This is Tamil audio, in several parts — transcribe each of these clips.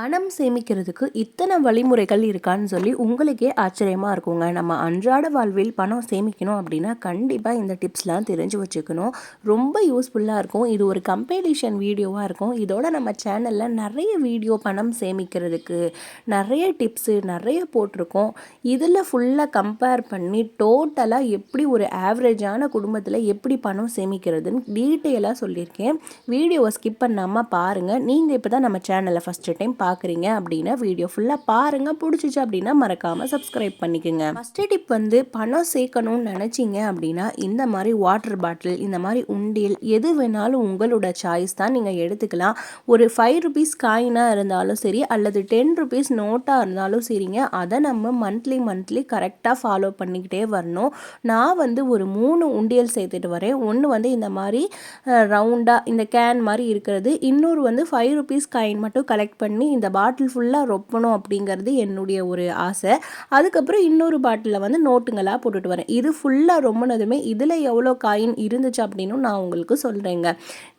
பணம் சேமிக்கிறதுக்கு இத்தனை வழிமுறைகள் இருக்கான்னு சொல்லி உங்களுக்கே ஆச்சரியமாக இருக்குங்க. நம்ம அன்றாட வாழ்வில் பணம் சேமிக்கணும் அப்படின்னா கண்டிப்பாக இந்த டிப்ஸ்லாம் தெரிஞ்சு வச்சுக்கணும். ரொம்ப யூஸ்ஃபுல்லாக இருக்கும். இது ஒரு கம்பெடிஷன் வீடியோவாக இருக்கும். இதோட நம்ம சேனலில் நிறைய வீடியோ பணம் சேமிக்கிறதுக்கு நிறைய டிப்ஸு நிறைய போட்டிருக்கோம். இதில் ஃபுல்லாக கம்பேர் பண்ணி டோட்டலாக எப்படி ஒரு ஆவரேஜான குடும்பத்தில் எப்படி பணம் சேமிக்கிறதுன்னு டீட்டெயிலாக சொல்லியிருக்கேன். வீடியோவை ஸ்கிப் பண்ணாமல் பாருங்கள் நீங்கள் இப்போ தான் நம்ம சேனலை ஃபஸ்ட்டு டைம் பார்க்குறீங்க அப்படின்னா வீடியோ ஃபுல்லாக பாருங்கள் பிடிச்சிச்சு அப்படின்னா மறக்காமல் சப்ஸ்கிரைப் பண்ணிக்கோங்க. ஃபஸ்ட்டு டிப் வந்து பணம் சேர்க்கணும்னு நினச்சிங்க அப்படின்னா இந்த மாதிரி வாட்டர் பாட்டில் இந்த மாதிரி உண்டியல் எது வேணாலும் உங்களோட சாய்ஸ் தான் நீங்கள் எடுத்துக்கலாம். ஒரு ஃபைவ் ருபீஸ் காயினாக இருந்தாலும் சரி அல்லது டென் ருபீஸ் நோட்டாக இருந்தாலும் சரிங்க. அதை நம்ம மந்த்லி மந்த்லி கரெக்டாக ஃபாலோ பண்ணிக்கிட்டே வரணும். நான் வந்து ஒரு மூணு உண்டியல் சேர்த்துட்டு வரேன். ஒன்று வந்து இந்த மாதிரி ரவுண்டாக இந்த கேன் மாதிரி இருக்கிறது. இன்னொரு வந்து ஃபைவ் ருபீஸ் காயின் மட்டும் கலெக்ட் பண்ணி இந்த பாட்டில் ஃபுல்லாக ரொப்பணும் அப்படிங்கிறது என்னுடைய ஒரு ஆசை. அதுக்கப்புறம் இன்னொரு பாட்டிலில் வந்து நோட்டுங்களாக போட்டுட்டு வரேன். இது ஃபுல்லாக ரொம்பினதுமே இதில் எவ்வளோ காயின் இருந்துச்சு அப்படின்னு நான் உங்களுக்கு சொல்கிறேங்க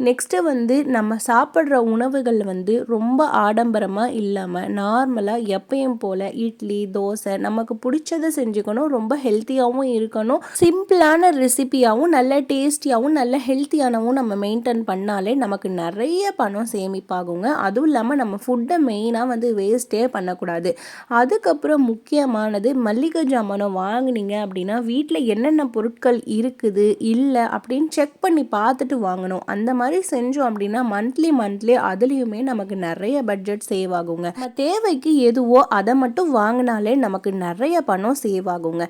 நெக்ஸ்ட்டு வந்து நம்ம சாப்பிட்ற உணவுகள் வந்து ரொம்ப ஆடம்பரமாக இல்லாமல் நார்மலாக எப்பயும் போல் இட்லி தோசை நமக்கு பிடிச்சதை செஞ்சுக்கணும் ரொம்ப ஹெல்த்தியாகவும் இருக்கணும். சிம்பிளான ரெசிபியாகவும் நல்ல டேஸ்டியாகவும் நல்ல ஹெல்த்தியானவும் நம்ம மெயின்டைன் பண்ணாலே நமக்கு நிறைய பணம் சேமிப்பாகுங்க. அதுவும் இல்லாமல் நம்ம ஃபுட்டை மெயினாக வந்து வேஸ்ட்டே பண்ணக்கூடாது. அதுக்கப்புறம் முக்கியமானது மல்லிகை ஜாமானம் வாங்கினீங்க அப்படின்னா வீட்டில் என்னென்ன பொருட்கள் இருக்குது இல்லை அப்படின்னு செக் பண்ணி பார்த்துட்டு வாங்கணும். அந்த மாதிரி செஞ்சோம் அப்படின்னா மந்த்லி மந்த்லி அதுலேயுமே நமக்கு நிறைய பட்ஜெட் சேவ் ஆகுங்க. நம்ம தேவைக்கு எதுவோ அதை மட்டும் வாங்கினாலே நமக்கு நிறைய பணம் சேவ் ஆகுங்க.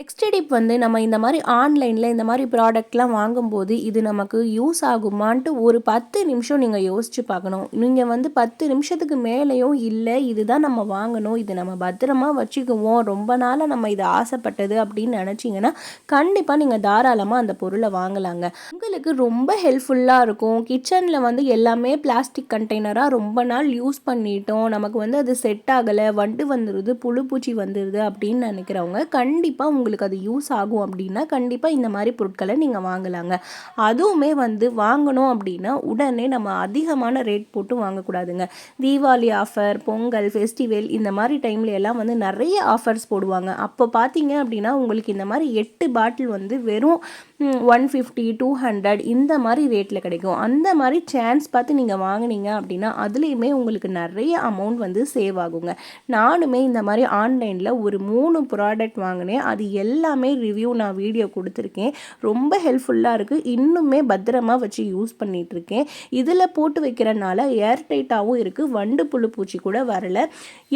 நெக்ஸ்ட் டிப் வந்து நம்ம இந்த மாதிரி ஆன்லைனில் இந்த மாதிரி ப்ராடக்ட்லாம் வாங்கும்போது இது நமக்கு யூஸ் ஆகுமான்ட்டு ஒரு பத்து நிமிஷம் நீங்கள் யோசித்து பார்க்கணும். நீங்கள் வந்து பத்து நிமிஷத்துக்கு மேலேயும் இல்லை இதுதான் நம்ம வாங்கணும் இது நம்ம பத்திரமா வச்சுக்குவோம் ரொம்ப நாளாக நம்ம இது ஆசைப்பட்டது அப்படின்னு நினச்சிங்கன்னா கண்டிப்பாக நீங்கள் தாராளமாக அந்த பொருளை வாங்கலாங்க. உங்களுக்கு ரொம்ப ஹெல்ப்ஃபுல்லாக இருக்கும். கிச்சனில் வந்து எல்லாமே பிளாஸ்டிக் கண்டெய்னராக ரொம்ப நாள் யூஸ் பண்ணிட்டோம். நமக்கு வந்து அது செட் ஆகலை வண்டு வந்துடுது புழு பூச்சி வந்துடுது அப்படின்னு நினைக்கிறவங்க கண்டிப்பாக உங்களுக்கு அது யூஸ் ஆகும் அப்படின்னா கண்டிப்பாக இந்த மாதிரி பொருட்களை நீங்கள் வாங்கலாங்க. அதுவுமே வந்து வாங்கணும் அப்படின்னா உடனே நம்ம அதிகமான ரேட் போட்டு வாங்கக்கூடாதுங்க. தீபாவளி ஆஃபர் பொங்கல் ஃபெஸ்டிவல் இந்த மாதிரி டைம்ல எல்லாம் வந்து நிறைய ஆஃபர்ஸ் போடுவாங்க. அப்போ பார்த்தீங்க அப்படின்னா உங்களுக்கு இந்த மாதிரி எட்டு பாட்டில் வந்து வெறும் ஒன் ஃபிஃப்டி டூ ஹண்ட்ரட் இந்த மாதிரி ரேட்டில் கிடைக்கும். அந்த மாதிரி சான்ஸ் பார்த்து நீங்கள் வாங்கினீங்க அப்படின்னா அதுலேயுமே உங்களுக்கு நிறைய அமௌண்ட் வந்து சேவ் ஆகுங்க. நானுமே இந்த மாதிரி ஆன்லைனில் ஒரு மூணு ப்ராடக்ட் வாங்கினேன். அது எல்லாமே ரிவ்யூ நான் வீடியோ கொடுத்துருக்கேன். ரொம்ப ஹெல்ப்ஃபுல்லாக இருக்குது இன்னுமே பத்திரமா வச்சு யூஸ் பண்ணிகிட்ருக்கேன் இதில் போட்டு வைக்கிறனால ஏர் டைட்டாகவும் இருக்குது வண்டு புழு பூச்சி கூட வரல.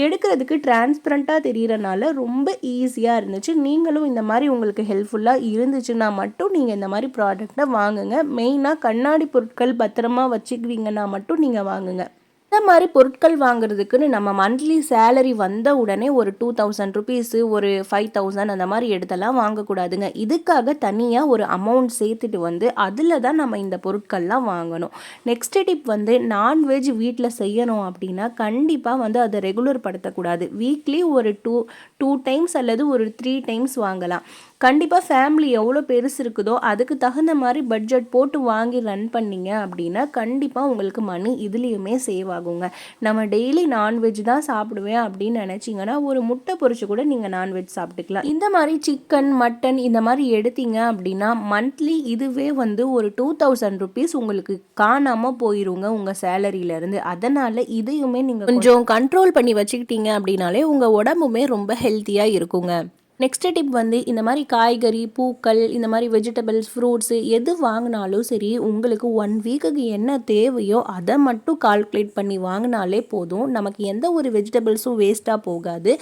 எடுக்கிறதுக்கு டிரான்ஸ்பரண்ட்டாக தெரிகிறனால ரொம்ப ஈஸியாக இருந்துச்சு. நீங்களும் இந்த மாதிரி உங்களுக்கு ஹெல்ப்ஃபுல்லாக இருந்துச்சுன்னா மட்டும் நீங்கள் இந்த மாதிரி ப்ராடக்டை வாங்குங்க. மெயினாக கண்ணாடி பொருட்கள் பத்திரமா வச்சுக்குவீங்கன்னா மட்டும் நீங்கள் வாங்குங்க. இந்த மாதிரி பொருட்கள் வாங்குறதுக்குன்னு நம்ம மந்த்லி சேலரி வந்த உடனே ஒரு டூ தௌசண்ட் ருபீஸு ஒரு ஃபைவ் தௌசண்ட் அந்த மாதிரி எடுத்தெல்லாம் வாங்கக்கூடாதுங்க. இதுக்காக தனியாக ஒரு அமௌண்ட் சேர்த்துட்டு வந்து அதில் தான் நம்ம இந்த பொருட்கள்லாம் வாங்கணும். நெக்ஸ்ட் டிப் வந்து நான்வெஜ் வீட்டில் செய்யணும் அப்படின்னா கண்டிப்பாக வந்து அதை ரெகுலர் படுத்தக்கூடாது. வீக்லி ஒரு டூ டூ டைம்ஸ் அல்லது ஒரு த்ரீ டைம்ஸ் வாங்கலாம். கண்டிப்பாக ஃபேமிலி எவ்வளோ பெருசு இருக்குதோ அதுக்கு தகுந்த மாதிரி பட்ஜெட் போட்டு வாங்கி ரன் பண்ணிங்க அப்படின்னா கண்டிப்பாக உங்களுக்கு மணி இதுலேயுமே சேவ் ஆகுங்க. நம்ம டெய்லி நான்வெஜ் தான் சாப்பிடுவேன் அப்படின்னு நினச்சிங்கன்னா ஒரு முட்டை பொறிச்சு கூட நீங்கள் நான்வெஜ் சாப்பிட்டுக்கலாம். இந்த மாதிரி சிக்கன் மட்டன் இந்த மாதிரி எடுத்தீங்க அப்படின்னா மந்த்லி இதுவே வந்து ஒரு டூ தௌசண்ட் ருபீஸ் உங்களுக்கு காணாமல் போயிருங்க உங்கள் சேலரியிலேருந்து அதனால் இதையுமே நீங்கள் கொஞ்சம் கண்ட்ரோல் பண்ணி வச்சுக்கிட்டீங்க அப்படின்னாலே உங்கள் உடம்புமே ரொம்ப ஹெல்த்தியாக இருக்குங்க. நெக்ஸ்ட் டிப் வந்து இந்த மாதிரி காய்கறி பூக்கள் இந்த மாதிரி வெஜிடபிள்ஸ் ஃப்ரூட்ஸு எது வாங்கினாலும் சரி உங்களுக்கு ஒன் வீக்குக்கு என்ன தேவையோ அதை மட்டும் கால்குலேட் பண்ணி வாங்கினாலே போதும். நமக்கு எந்த ஒரு வெஜிடபிள்ஸும் வேஸ்ட்டாக போகாது.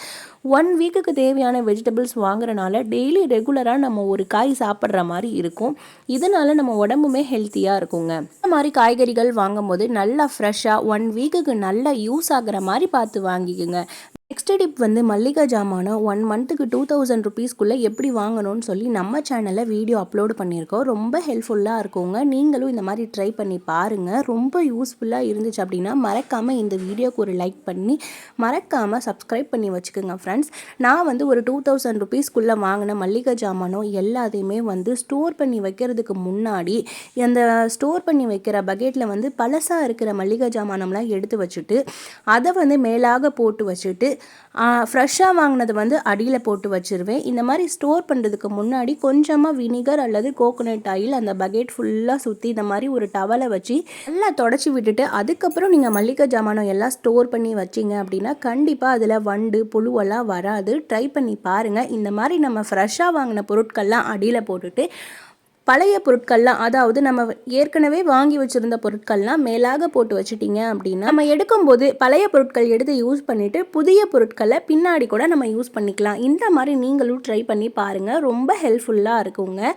ஒன் வீக்குக்கு தேவையான வெஜிடபிள்ஸ் வாங்குறனால டெய்லி ரெகுலராக நம்ம ஒரு காய் சாப்பிட்ற மாதிரி இருக்கும். இதனால நம்ம உடம்புமே ஹெல்த்தியாக இருக்குங்க. இந்த மாதிரி காய்கறிகள் வாங்கும்போது நல்லா ஃப்ரெஷ்ஷாக ஒன் வீக்குக்கு நல்லா யூஸ் ஆகிற மாதிரி பார்த்து வாங்கிக்கோங்க. நெக்ஸ்ட் டிப் வந்து மல்லிகா ஜாமானை ஒன் மந்த்துக்கு டூ தௌசண்ட் ருபீஸ்க்குள்ளே எப்படி வாங்கணும்னு சொல்லி நம்ம சேனலில் வீடியோ அப்லோடு பண்ணியிருக்கோம். ரொம்ப ஹெல்ப்ஃபுல்லாக இருக்குங்க. நீங்களும் இந்த மாதிரி ட்ரை பண்ணி பாருங்கள் ரொம்ப யூஸ்ஃபுல்லாக இருந்துச்சு அப்படின்னா மறக்காமல் இந்த வீடியோக்கு ஒரு லைக் பண்ணி மறக்காமல் சப்ஸ்கிரைப் பண்ணி வச்சுக்கோங்க ஃப்ரெண்ட்ஸ் நான் வந்து ஒரு டூ தௌசண்ட் ருபீஸ்க்குள்ளே வாங்கின மல்லிகை ஜாமானோ எல்லாத்தையுமே வந்து ஸ்டோர் பண்ணி வைக்கிறதுக்கு முன்னாடி அந்த ஸ்டோர் பண்ணி வைக்கிற பக்கெட்டில் வந்து பழசாக இருக்கிற மல்லிகை ஜாமானம்லாம் எடுத்து வச்சுட்டு அதை வந்து மேலாக போட்டு வச்சுட்டு ஃப்ரெஷ்ஷாக வாங்கினது வந்து அடியில் போட்டு வச்சுருவேன். இந்த மாதிரி ஸ்டோர் பண்ணுறதுக்கு முன்னாடி கொஞ்சமாக வினிகர் அல்லது கோகோனட் ஆயில் அந்த பக்கெட் ஃபுல்லாக சுற்றி இந்த மாதிரி ஒரு டவலை வச்சு நல்லா தொடச்சி விட்டுட்டு அதுக்கப்புறம் நீங்கள் மல்லிகை ஜாமானம் எல்லாம் ஸ்டோர் பண்ணி வச்சிங்க அப்படின்னா கண்டிப்பாக அதில் வண்டு புழுவெல்லாம் வராது. ட்ரை பண்ணி பாருங்கள் இந்த மாதிரி நம்ம ஃப்ரெஷ்ஷாக வாங்கின பொருட்கள்லாம் அடியில் போட்டுட்டு பழைய பொருட்கள்லாம் அதாவது நம்ம ஏற்கனவே வாங்கி வச்சுருந்த பொருட்கள்லாம் மேலாக போட்டு வச்சுட்டிங்க அப்படின்னா நம்ம எடுக்கும்போது பழைய பொருட்கள் எடுத்து யூஸ் பண்ணிவிட்டு புதிய பொருட்களை பின்னாடி கூட நம்ம யூஸ் பண்ணிக்கலாம். இந்த மாதிரி நீங்களும் ட்ரை பண்ணி பாருங்கள் ரொம்ப ஹெல்ப்ஃபுல்லாக இருக்குங்க.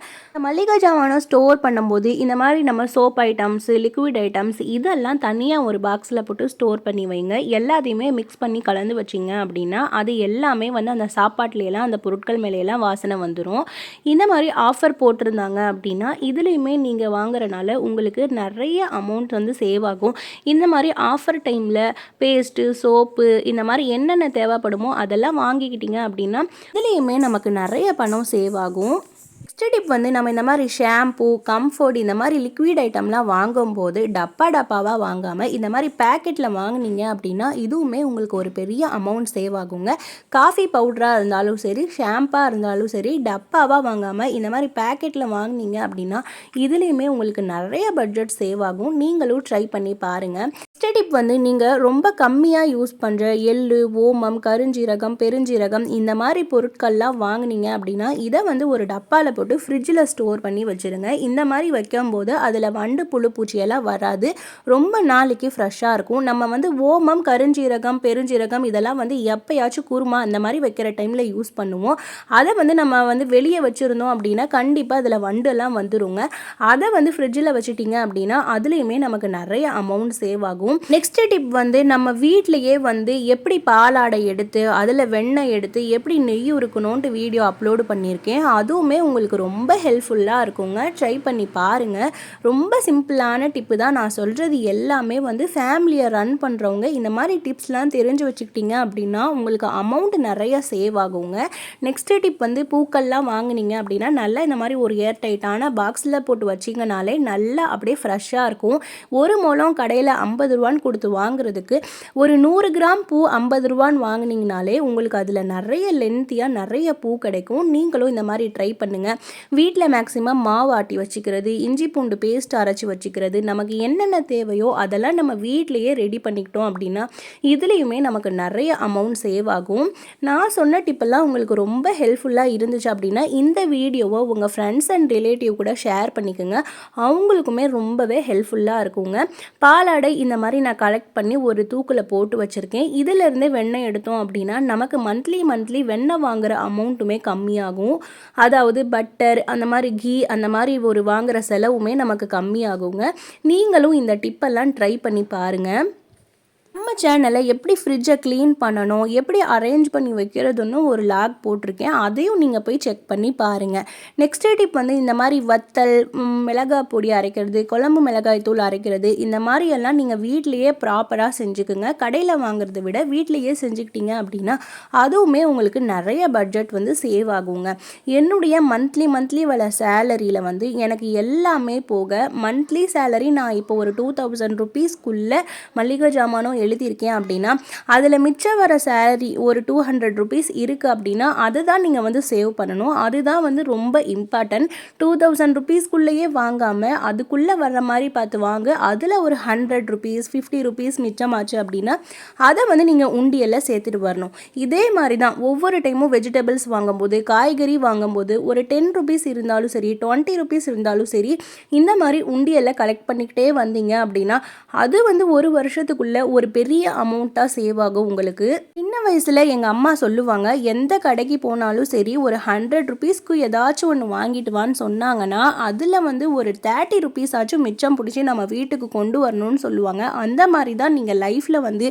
மளிகை ஜாமானம் ஸ்டோர் பண்ணும்போது இந்த மாதிரி நம்ம சோப் ஐட்டம்ஸ் லிக்விட் ஐட்டம்ஸ் இதெல்லாம் தனியாக ஒரு பாக்ஸில் போட்டு ஸ்டோர் பண்ணி வைங்க. எல்லாத்தையுமே மிக்ஸ் பண்ணி கலந்து வச்சிங்க அப்படின்னா அது எல்லாமே வந்து அந்த சாப்பாட்டிலையெல்லாம் அந்த பொருட்கள் மேலேயெல்லாம் வாசனை வந்துடும் இந்த மாதிரி ஆஃபர் போட்டிருந்தாங்க அப்படின்னா இதுலேயுமே நீங்கள் வாங்குறனால உங்களுக்கு நிறைய அமௌண்ட் வந்து சேவ் ஆகும். இந்த மாதிரி ஆஃபர் டைமில் பேஸ்ட்டு சோப்பு இந்த மாதிரி என்னென்ன தேவைப்படுமோ அதெல்லாம் வாங்கிக்கிட்டிங்க அப்படின்னா இதுலேயுமே நமக்கு நிறைய பணம் சேவ் ஆகும். நெக்ஸ்ட் டிப் வந்து நம்ம இந்த மாதிரி ஷாம்பு கம்ஃபர்ட் இந்த மாதிரி லிக்விட் ஐட்டம்லாம் வாங்கும்போது டப்பா டப்பாவாக வாங்காமல் இந்த மாதிரி பேக்கெட்டில் வாங்கினீங்க அப்படின்னா இதுவுமே உங்களுக்கு ஒரு பெரிய அமௌண்ட் சேவ் ஆகுங்க. காஃபி பவுடராக இருந்தாலும் சரி ஷாம்பாக இருந்தாலும் சரி டப்பாவாக வாங்காமல் இந்த மாதிரி பேக்கெட்டில் வாங்கினீங்க அப்படின்னா இதுலேயுமே உங்களுக்கு நிறைய பட்ஜெட் சேவ் ஆகும். நீங்களும் ட்ரை பண்ணி பாருங்கள் நெக்ஸ்ட் டிப் வந்து நீங்கள் ரொம்ப கம்மியாக யூஸ் பண்ணுற எள்ளு ஓமம் கருஞ்சீரகம் பெருஞ்சீரகம் இந்த மாதிரி பொருட்கள்லாம் வாங்கினீங்க அப்படின்னா இதை வந்து ஒரு டப்பாவில் போட்டு போட்டு ஃப்ரிட்ஜில் ஸ்டோர் பண்ணி வச்சுருங்க. இந்த மாதிரி வைக்கும்போது அதில் வண்டு புழு பூச்சியெல்லாம் வராது. ரொம்ப நாளைக்கு ஃப்ரெஷ்ஷாக இருக்கும். நம்ம வந்து ஓமம் கருஞ்சீரகம் பெருஞ்சீரகம் இதெல்லாம் வந்து எப்போயாச்சும் குருமா அந்த மாதிரி வைக்கிற டைமில் யூஸ் பண்ணுவோம். அதை வந்து நம்ம வந்து வெளியே வச்சுருந்தோம் அப்படின்னா கண்டிப்பாக அதில் வண்டெல்லாம் வந்துருங்க. அதை வந்து ஃப்ரிட்ஜில் வச்சுட்டிங்க அப்படின்னா அதுலேயுமே நமக்கு நிறைய அமௌண்ட் சேவ் ஆகும். நெக்ஸ்ட் டிப் வந்து நம்ம வீட்லேயே வந்து எப்படி பாலாடை எடுத்து அதில் வெண்ணெய் எடுத்து எப்படி நெய் இருக்கணும்ன்ட்டு வீடியோ அப்லோடு பண்ணியிருக்கேன். அதுவுமே உங்களுக்கு ரொம்ப ஹெல்ப்ஃபுல்லாக இருக்குங்க. ட்ரை பண்ணி பாருங்கள் ரொம்ப சிம்பிளான டிப்பு தான் நான் சொல்கிறது எல்லாமே வந்து ஃபேமிலியை ரன் பண்ணுறவங்க இந்த மாதிரி டிப்ஸ்லாம் தெரிஞ்சு வச்சுக்கிட்டிங்க அப்படின்னா உங்களுக்கு அமௌண்ட் நிறைய சேவ் ஆகுங்க. நெக்ஸ்ட் டிப் வந்து பூக்கள்லாம் வாங்கினீங்க அப்படின்னா நல்லா இந்த மாதிரி ஒரு ஏர் டைட்டான பாக்ஸில் போட்டு வச்சிங்கனாலே நல்லா அப்படியே ஃப்ரெஷ்ஷாக இருக்கும். ஒரு மூலம் கடையில் ஐம்பது ரூபான்னு கொடுத்து வாங்குறதுக்கு ஒரு நூறு கிராம் பூ ஐம்பது ரூபான்னு வாங்கினீங்கனாலே உங்களுக்கு அதில் நிறைய லென்த்தியாக நிறைய பூ கிடைக்கும். நீங்களும் இந்த மாதிரி ட்ரை பண்ணுங்கள் வீட்டில் மேக்ஸிமம் மாவு ஆட்டி வச்சுக்கிறது இஞ்சி பூண்டு பேஸ்ட் அரைச்சி வச்சுக்கிறது நமக்கு என்னென்ன தேவையோ அதெல்லாம் நம்ம வீட்லேயே ரெடி பண்ணிக்கிட்டோம் அப்படின்னா இதுலேயுமே நமக்கு நிறைய அமௌண்ட் சேவ் ஆகும். நான் சொன்ன டிப்பெல்லாம் உங்களுக்கு ரொம்ப ஹெல்ப்ஃபுல்லாக இருந்துச்சு அப்படின்னா இந்த வீடியோவை உங்கள் ஃப்ரெண்ட்ஸ் அண்ட் ரிலேட்டிவ் கூட ஷேர் பண்ணிக்கோங்க. அவங்களுக்குமே ரொம்பவே ஹெல்ப்ஃபுல்லாக இருக்குங்க. பாலாடை இந்த மாதிரி நான் கலெக்ட் பண்ணி ஒரு தூக்கில் போட்டு வச்சுருக்கேன். இதிலேருந்தே வெண்ணெய் எடுத்தோம் அப்படின்னா நமக்கு மந்த்லி மந்த்லி வெண்ணெய் வாங்குகிற அமௌண்ட்டுமே கம்மியாகும். அதாவது பட் பட்டர் அந்த மாதிரி கீ அந்த மாதிரி ஒரு வாங்குகிற செலவுமே நமக்கு கம்மியாகுங்க. நீங்களும் இந்த டிப்பெல்லாம் ட்ரை பண்ணி பாருங்கள் நம்ம சேனலை எப்படி ஃப்ரிட்ஜை க்ளீன் பண்ணணும் எப்படி அரேஞ்ச் பண்ணி வைக்கிறதுன்னு ஒரு லாக் போட்டிருக்கேன். அதையும் நீங்கள் போய் செக் பண்ணி பாருங்கள் நெக்ஸ்ட் டிப் வந்து இந்த மாதிரி வத்தல் மிளகாய் பொடி அரைக்கிறது குழம்பு மிளகாய் தூள் அரைக்கிறது இந்த மாதிரியெல்லாம் நீங்கள் வீட்லேயே ப்ராப்பராக செஞ்சுக்குங்க. கடையில் வாங்குறத விட வீட்லேயே செஞ்சுக்கிட்டீங்க அப்படின்னா அதுவுமே உங்களுக்கு நிறைய பட்ஜெட் வந்து சேவ் ஆகுங்க. என்னுடைய மந்த்லி மந்த்லி வர சேலரியில் வந்து எனக்கு எல்லாமே போக மந்த்லி சேலரி நான் இப்போ ஒரு டூ தௌசண்ட் ருபீஸ்க்குள்ளே மளிகை ஜாமானும் எழுதியிருக்கேன் அப்படின்னா அதில் மிச்சம் வர சேலரி ஒரு டூ ஹண்ட்ரட் ருபீஸ் இருக்குது அப்படின்னா அதை தான் நீங்கள் வந்து சேவ் பண்ணணும். அதுதான் வந்து ரொம்ப இம்பார்ட்டன்ட் டூ தௌசண்ட் ருபீஸ்க்குள்ளேயே வாங்காமல் அதுக்குள்ளே வர்ற மாதிரி பார்த்து வாங்க. அதில் ஒரு ஹண்ட்ரட் ருபீஸ் ஃபிஃப்டி ருபீஸ் மிச்சமாச்சு அப்படின்னா அதை வந்து நீங்கள் உண்டியலில் சேர்த்துட்டு வரணும். இதே மாதிரி தான் ஒவ்வொரு டைமும் வெஜிடபிள்ஸ் வாங்கும்போது காய்கறி வாங்கும்போது ஒரு டென் ருபீஸ் இருந்தாலும் சரி டுவெண்ட்டி ருபீஸ் இருந்தாலும் சரி இந்த மாதிரி உண்டியலில் கலெக்ட் பண்ணிக்கிட்டே வந்தீங்க அப்படின்னா அது வந்து ஒரு வருஷத்துக்குள்ளே ஒரு பெரிய அமௌண்ட்டாக சேவ் ஆகும் உங்களுக்கு. சின்ன வயசில் எங்கள் அம்மா சொல்லுவாங்க எந்த கடைக்கு போனாலும் சரி ஒரு ஹண்ட்ரட் ருபீஸ்க்கு ஏதாச்சும் ஒன்று வாங்கிட்டு வான்னு சொன்னாங்கன்னா அதில் வந்து ஒரு தேர்ட்டி ருபீஸ் ஆச்சும் மிச்சம் பிடிச்சி நம்ம வீட்டுக்கு கொண்டு வரணும்னு சொல்லுவாங்க. அந்த மாதிரி தான் நீங்கள் லைஃப்பில் வந்து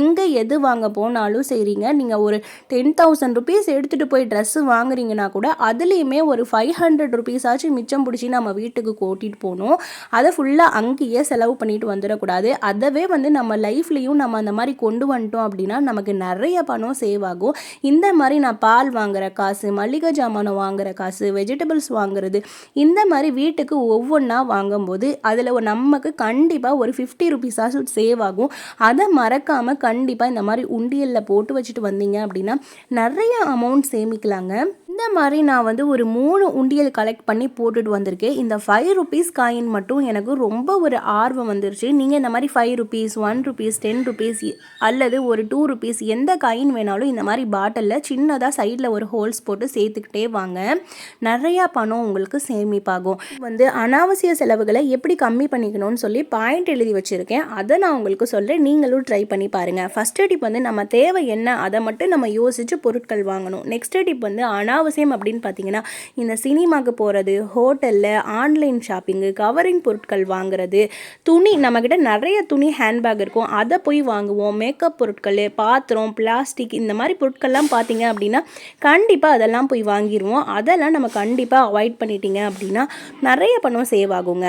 எங்கே எது வாங்க போனாலும் சரிங்க. நீங்கள் ஒரு டென் தௌசண்ட் ருபீஸ் எடுத்துகிட்டு போய் ட்ரெஸ்ஸு வாங்குறீங்கன்னா கூட அதுலேயுமே ஒரு ஃபைவ் ஹண்ட்ரட் ருபீஸ் ஆச்சும் மிச்சம் பிடிச்சி நம்ம வீட்டுக்கு கூட்டிகிட்டு போகணும். அதை ஃபுல்லாக அங்கேயே செலவு பண்ணிட்டு வந்துடக்கூடாது. அதவே வந்து நம்ம லைஃப்பில் லைஃப்லேயும் நம்ம அந்த மாதிரி கொண்டு வந்துட்டோம் அப்படின்னா நமக்கு நிறைய பணம் சேவ் ஆகும். இந்த மாதிரி நான் பால் வாங்குற காசு மளிகை ஜாமானம் வாங்குற காசு வெஜிடபிள்ஸ் வாங்குறது இந்த மாதிரி வீட்டுக்கு ஒவ்வொன்றா வாங்கும்போது அதில் நமக்கு கண்டிப்பாக ஒரு ஃபிஃப்டி ருபீஸாக சேவ் ஆகும். அதை மறக்காமல் கண்டிப்பாக இந்த மாதிரி உண்டியலில் போட்டு வச்சுட்டு வந்தீங்க அப்படின்னா நிறைய அமௌண்ட் சேமிக்கலாங்க. இந்த மாதிரி நான் வந்து ஒரு மூணு உண்டியல் கலெக்ட் பண்ணி போட்டுட்டு வந்திருக்கேன். இந்த ஃபைவ் ருபீஸ் காயின் மட்டும் எனக்கு ரொம்ப ஒரு ஆர்வம் வந்துருச்சு. நீங்கள் இந்த மாதிரி five rupees one rupees ten rupees அல்லது ஒரு டூ ருபீஸ் எந்த காயின் வேணாலும் இந்த மாதிரி பாட்டிலில் சின்னதாக சைடில் ஒரு ஹோல்ஸ் போட்டு சேர்த்துக்கிட்டே வாங்க. நிறையா பணம் உங்களுக்கு சேமிப்பாகும். வந்து அனாவசிய செலவுகளை எப்படி கம்மி பண்ணிக்கணும்னு சொல்லி பாயிண்ட் எழுதி வச்சுருக்கேன். அதை நான் உங்களுக்கு சொல்கிறேன் நீங்களும் ட்ரை பண்ணி பாருங்கள் ஃபஸ்ட் டிப் வந்து நம்ம தேவை என்ன? அதை மட்டும் நம்ம யோசித்து பொருட்கள் வாங்கணும். நெக்ஸ்ட் டிப் வந்து அனாவசிய அவசியம் அப்படின்னு பார்த்தீங்கன்னா இந்த சினிமாவுக்கு போகிறது ஹோட்டலில் ஆன்லைன் ஷாப்பிங்கு கவரிங் பொருட்கள் வாங்குறது துணி நம்மக்கிட்ட நிறைய துணி ஹேண்ட்பேக் இருக்கும். அதை போய் வாங்குவோம். மேக்கப் பொருட்கள் பாத்திரம் பிளாஸ்டிக் இந்த மாதிரி பொருட்கள்லாம் பார்த்தீங்க அப்படின்னா கண்டிப்பாக அதெல்லாம் போய் வாங்கிடுவோம் அதெல்லாம் நம்ம கண்டிப்பாக அவாய்ட் பண்ணிட்டீங்க அப்படின்னா நிறைய பணம் சேவ் ஆகுங்க.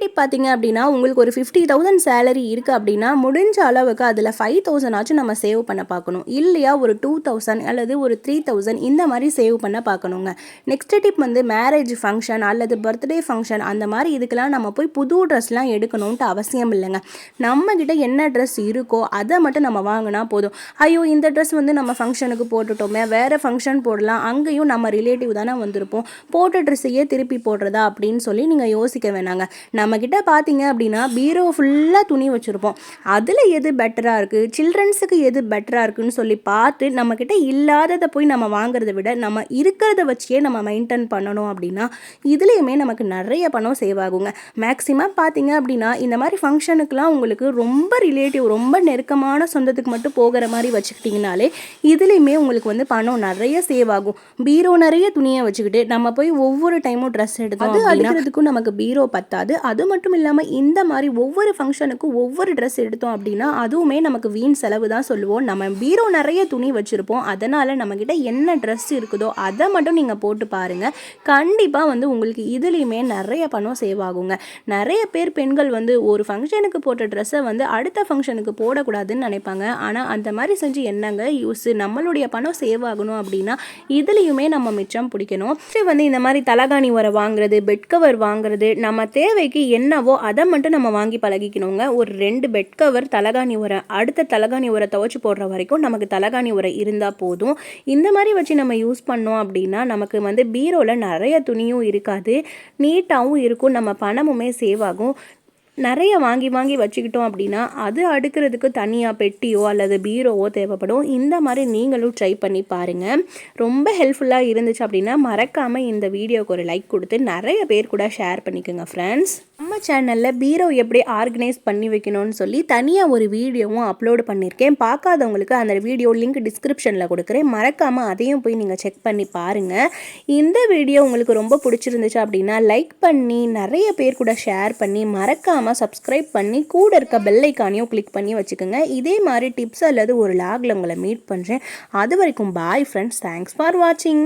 டிப் பார்த்தீங்க அப்படின்னா உங்களுக்கு ஒரு ஃபிஃப்டி தௌசண்ட் சேலரி இருக்குது அப்படின்னா முடிஞ்ச அளவுக்கு அதில் ஃபைவ் தௌசண்ட் ஆச்சும் நம்ம சேவ் பண்ண பார்க்கணும். இல்லையா ஒரு டூ தௌசண்ட் அல்லது ஒரு த்ரீ தௌசண்ட் இந்த மாதிரி சேவ் பண்ண பார்க்கணுங்க. நெக்ஸ்ட் டிப் வந்து மேரேஜ் ஃபங்க்ஷன் அல்லது பர்த்டே ஃபங்க்ஷன் அந்த மாதிரி இதுக்கெல்லாம் நம்ம போய் புது ட்ரெஸ்லாம் எடுக்கணும்ன்ட்டு அவசியம் இல்லைங்க. நம்மக்கிட்ட என்ன ட்ரெஸ் இருக்கோ அதை மட்டும் நம்ம வாங்கினா போதும். ஐயோ இந்த ட்ரெஸ் வந்து நம்ம ஃபங்க்ஷனுக்கு போட்டுட்டோமே வேறு ஃபங்க்ஷன் போடலாம் அங்கேயும் நம்ம ரிலேட்டிவ் தானே வந்திருப்போம். போட்ட ட்ரெஸ்ஸையே திருப்பி போடுறதா அப்படின்னு சொல்லி நீங்கள் யோசிக்க வேணாங்க. நம்மக்கிட்ட பார்த்தீங்க அப்படின்னா பீரோ ஃபுல்லாக துணி வச்சுருப்போம். அதில் எது பெட்டராக இருக்குது சில்ட்ரன்ஸுக்கு எது பெட்டராக இருக்குதுன்னு சொல்லி பார்த்து நம்மக்கிட்ட இல்லாததை போய் நம்ம வாங்குறத விட நம்ம இருக்கிறத வச்சே நம்ம மெயின்டைன் பண்ணணும் அப்படின்னா இதுலேயுமே நமக்கு நிறைய பணம் சேவ் ஆகுங்க. மேக்ஸிமம் பார்த்தீங்க அப்படின்னா இந்த மாதிரி ஃபங்க்ஷனுக்குலாம் உங்களுக்கு ரொம்ப ரிலேட்டிவ் ரொம்ப நெருக்கமான சொந்தத்துக்கு மட்டும் போகிற மாதிரி வச்சுக்கிட்டிங்கனாலே இதுலேயுமே உங்களுக்கு வந்து பணம் நிறைய சேவ் ஆகும். பீரோ நிறைய துணியை வச்சுக்கிட்டு நம்ம போய் ஒவ்வொரு டைமும் ட்ரெஸ் எடுத்தோம் அப்படின்னா நமக்கு பீரோ பத்தாது. அது மட்டும் இல்லாமல் இந்த மாதிரி ஒவ்வொரு ஃபங்க்ஷனுக்கும் ஒவ்வொரு ட்ரெஸ் எடுத்தோம் அப்படின்னா அதுவுமே நமக்கு வீண் செலவு தான் சொல்லுவோம். நம்ம பீரோ நிறைய துணி வச்சுருப்போம். அதனால் நம்மக்கிட்ட என்ன ட்ரெஸ் இருக்குதோ அதை மட்டும் நீங்கள் போட்டு பாருங்கள் கண்டிப்பாக வந்து உங்களுக்கு இதுலேயுமே நிறைய பணம் சேவ் ஆகுங்க. நிறைய பேர் பெண்கள் வந்து ஒரு ஃபங்க்ஷனுக்கு போட்ட ட்ரெஸ்ஸை வந்து அடுத்த ஃபங்க்ஷனுக்கு போடக்கூடாதுன்னு நினைப்பாங்க. ஆனால் அந்த மாதிரி செஞ்சு என்னங்க? யூஸ் நம்மளுடைய பணம் சேவ் ஆகணும் அப்படின்னா இதுலேயுமே நம்ம மிச்சம் பிடிக்கணும். வந்து இந்த மாதிரி தலகாணி உரை வாங்குறது பெட் கவர் வாங்குறது நம்ம தேவை தேவைக்கு என்னவோ அதை மட்டும் நம்ம வாங்கி பழகிக்கணுங்க. ஒரு ரெண்டு பெட் கவர் தலகாணி உரை அடுத்த தலகாணி உரை துவச்சி போடுற வரைக்கும் நமக்கு தலகாணி உரை இருந்தால் போதும். இந்த மாதிரி வச்சு நம்ம யூஸ் பண்ணோம் அப்படின்னா நமக்கு வந்து பீரோவில் நிறைய துணியும் இருக்காது. நீட்டாகவும் இருக்கும் நம்ம பணமுமே சேவ் ஆகும். நிறைய வாங்கி வாங்கி வச்சுக்கிட்டோம் அப்படின்னா அது அடுக்கிறதுக்கு தனியாக பெட்டியோ அல்லது பீரோவோ தேவைப்படும். இந்த மாதிரி நீங்களும் ட்ரை பண்ணி பாருங்கள் ரொம்ப ஹெல்ப்ஃபுல்லாக இருந்துச்சு அப்படின்னா மறக்காமல் இந்த வீடியோவுக்கு ஒரு லைக் கொடுத்து நிறைய பேர் கூட ஷேர் பண்ணிக்கோங்க ஃப்ரெண்ட்ஸ் நம்ம சேனலில் பீரோ எப்படி ஆர்கனைஸ் பண்ணி வைக்கணும்னு சொல்லி தனியாக ஒரு வீடியோவும் அப்லோடு பண்ணியிருக்கேன் பார்க்காதவங்களுக்கு அந்த வீடியோ லிங்க் டிஸ்கிரிப்ஷனில் கொடுக்குறேன். மறக்காமல் அதையும் போய் நீங்கள் செக் பண்ணி பாருங்கள் இந்த வீடியோ உங்களுக்கு ரொம்ப பிடிச்சிருந்துச்சு அப்படின்னா லைக் பண்ணி நிறைய பேர் கூட ஷேர் பண்ணி மறக்காமல் மறக்காமல் சப்ஸ்கிரைப் பண்ணி கூட இருக்க பெல்லைக்கானையும் கிளிக் பண்ணி வச்சுக்கோங்க. இதே மாதிரி டிப்ஸ் அல்லது ஒரு லாகில் உங்களை மீட் பண்ணுறேன் அது வரைக்கும் பாய் ஃப்ரெண்ட்ஸ் தேங்க்ஸ் ஃபார் வாட்சிங்